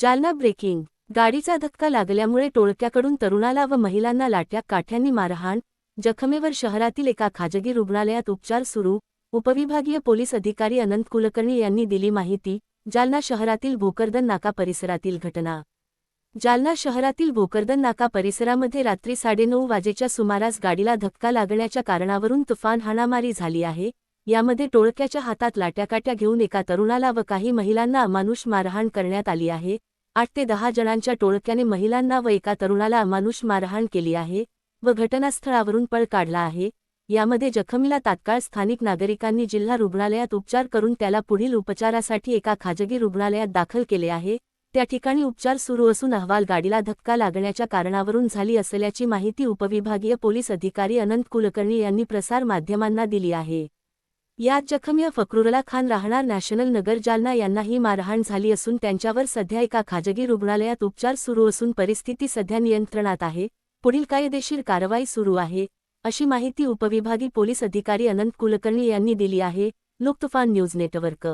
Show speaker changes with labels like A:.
A: Jalna breaking. गाडीचा धक्का लागल्यामुळे टोळक्याकडून तरुणाला व महिलांना लाट्या काठ्यांनी मारहाण. जखमेवर शहरातील एका खाजगी रुग्णालयात उपचार सुरू. उपविभागीय पोलीस अधिकारी अनंत कुलकर्णी यांनी दिली माहिती. जालना शहरातील भोकरदन नाका परिसरातील घटना. जालना शहरातील भोकरदन नाका परिसरामध्ये रात्री साडेनऊ वाजेच्या सुमारास गाडीला धक्का लागण्याच्या कारणावरून तुफान हाणामारी झाली आहे. यामध्ये टोळक्याच्या हातात लाट्याकाट्या घेऊन एका तरुणाला व काही महिलांना अमानुष मारहाण करण्यात आली आहे. आठ ते दहा जणांच्या टोळक्याने महिलांना व एका तरुणाला अमानुष मारहाण केली आहे व घटनास्थळावरून पळ काढला आहे. यामध्ये जखमीला तात्काळ स्थानिक नागरिकांनी जिल्हा रुग्णालयात उपचार करून त्याला पुढील उपचारासाठी एका खाजगी रुग्णालयात दाखल केले आहे. त्या ठिकाणी उपचार सुरू असून अहवाल गाडीला धक्का लागण्याच्या कारणावरून झाली असल्याची माहिती उपविभागीय पोलीस अधिकारी अनंत कुलकर्णी यांनी प्रसार माध्यमांना दिली आहे. यात जखमी फक्रुरला खान राहणार नॅशनल नगर जालना यांनाही मारहाण झाली असून त्यांच्यावर सध्या एका खाजगी रुग्णालयात उपचार सुरू असून परिस्थिती सध्या नियंत्रणात आहे. पुढील कायदेशीर कारवाई सुरू आहे अशी माहिती उपविभागीय पोलीस अधिकारी अनंत कुलकर्णी यांनी दिली आहे. लोकतुफान न्यूज नेटवर्क